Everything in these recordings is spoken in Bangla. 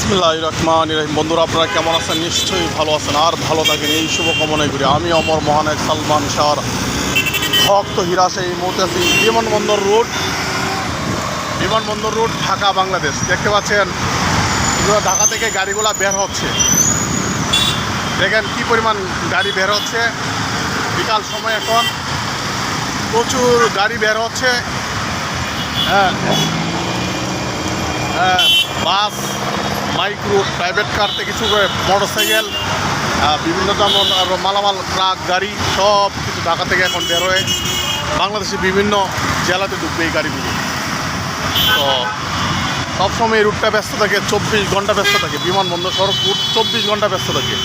বিসমিল্লাহ রহমান রহিম বন্ধুরা আপনারা কেমন আছেন? নিশ্চয়ই ভালো আছেন। আর ভালো থাকেন। এই শুভকামনায় করি আমি অমর মহানায়ক সালমান শাহর ভক্ত হিরাসে এই মুহূর্তে আছি বিমানবন্দর রোড। বিমানবন্দর রোড ঢাকা বাংলাদেশ। দেখতে পাচ্ছেন এগুলো ঢাকা থেকে গাড়িগুলো বের হচ্ছে। দেখেন কি পরিমাণ গাড়ি বের হচ্ছে। বিকাল সময় এখন। প্রচুর গাড়ি বের হচ্ছে। হ্যাঁ। হ্যাঁ, বাস মাইক্রো প্রাইভেট কার থেকে কিছু করে মোটর সাইকেল বিভিন্ন যেমন আরও মালামাল, ট্রাক, গাড়ি সব কিছু ঢাকা থেকে এখন বেরোয় বাংলাদেশের বিভিন্ন জেলাতে ঢুকবে এই গাড়িগুলো। তো সবসময় এই রুটটা ব্যস্ত থাকে, চব্বিশ ঘণ্টা ব্যস্ত থাকে। বিমানবন্দর সড়ক রুট চব্বিশ ঘণ্টা ব্যস্ত থাকে।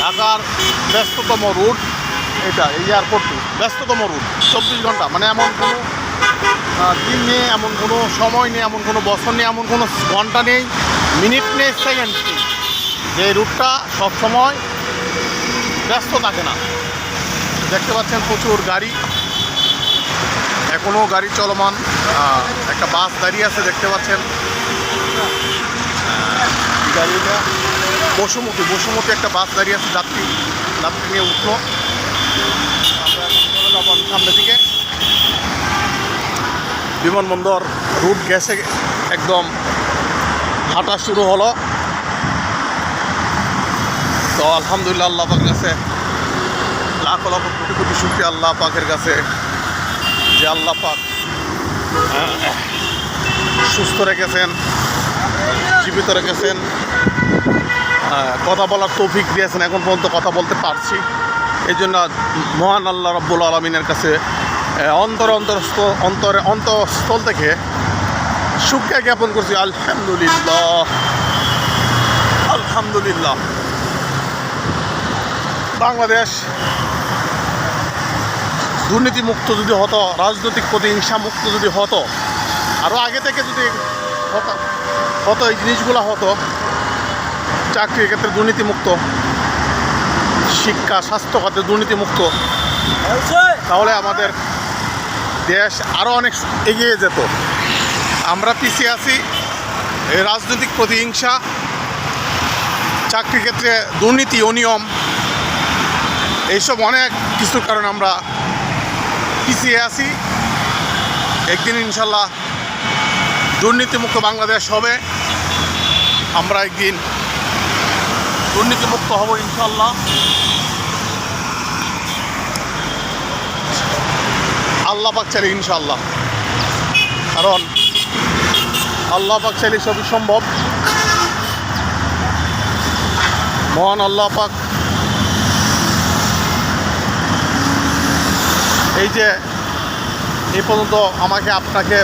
ঢাকার ব্যস্ততম রুট এটা, এই এয়ারপোর্ট রুট ব্যস্ততম রুট চব্বিশ ঘণ্টা। মানে এমন কোনো দিন নেই, এমন কোনো সময় নেই, এমন কোনো বছর নেই, এমন কোনো ঘণ্টা নেই মিনিট নেই সেকেন্ড নেই। যে রুটটা সবসময় ব্যস্ত থাকে না। দেখতে পাচ্ছেন প্রচুর গাড়ি। এখনও গাড়ি চলমান একটা বাস দাঁড়িয়ে আছে, দেখতে পাচ্ছেন। গাড়িটা বসুমতি বসুমতি একটা বাস দাঁড়িয়ে আছে, যাত্রী যাত্রী নিয়ে উঠল। আমরা এখন বিমানবন্দর, রুট গেছে একদম, হাঁটা শুরু হলো। তো আলহামদুলিল্লাহ আল্লাহ পাকের কাছে লাখ লাখ কোটি কোটি শুক্রিয়া আল্লাহ পাকের কাছে যে আল্লাহ পাক সুস্থ রেখেছেন, জীবিত রেখেছেন কথা বলার তৌফিক দিয়েছেন। এখন পর্যন্ত কথা বলতে পারছি। এই জন্য মহান আল্লাহ রব্বুল আলমিনের কাছে অন্তর অন্তরস্থ অন্তরে অন্তঃস্থল থেকে সুখকে জ্ঞাপন করছি। আলহামদুলিল্লাহ। আলহামদুলিল্লাহ। বাংলাদেশ দুর্নীতিমুক্ত যদি হতো রাজনৈতিক প্রতিহিংসা মুক্ত যদি হতো আরও আগে থেকে যদি হতো হতো এই জিনিসগুলো হতো চাকরির ক্ষেত্রে দুর্নীতিমুক্ত শিক্ষা স্বাস্থ্য খাতে দুর্নীতিমুক্ত তাহলে আমাদের দেশ আরও অনেক এগিয়ে যেত। আমরা পিছিয়ে আছি রাজনৈতিক প্রতিহিংসা চাকরির ক্ষেত্রে দুর্নীতি অনিয়ম, এইসব অনেক কিছুর কারণে আমরা পিছিয়ে আছি। একদিন ইনশাল্লাহ দুর্নীতিমুক্ত বাংলাদেশ হবে। আমরা একদিন দুর্নীতিমুক্ত হব ইনশাল্লাহ। আল্লাহ পাক চাইলে ইনশাল্লাহ কারণ আল্লাহ পাক চাইলে সবই সম্ভব। মহান আল্লাহ পাক এই যে এ পর্যন্ত আমাকে আপনাকে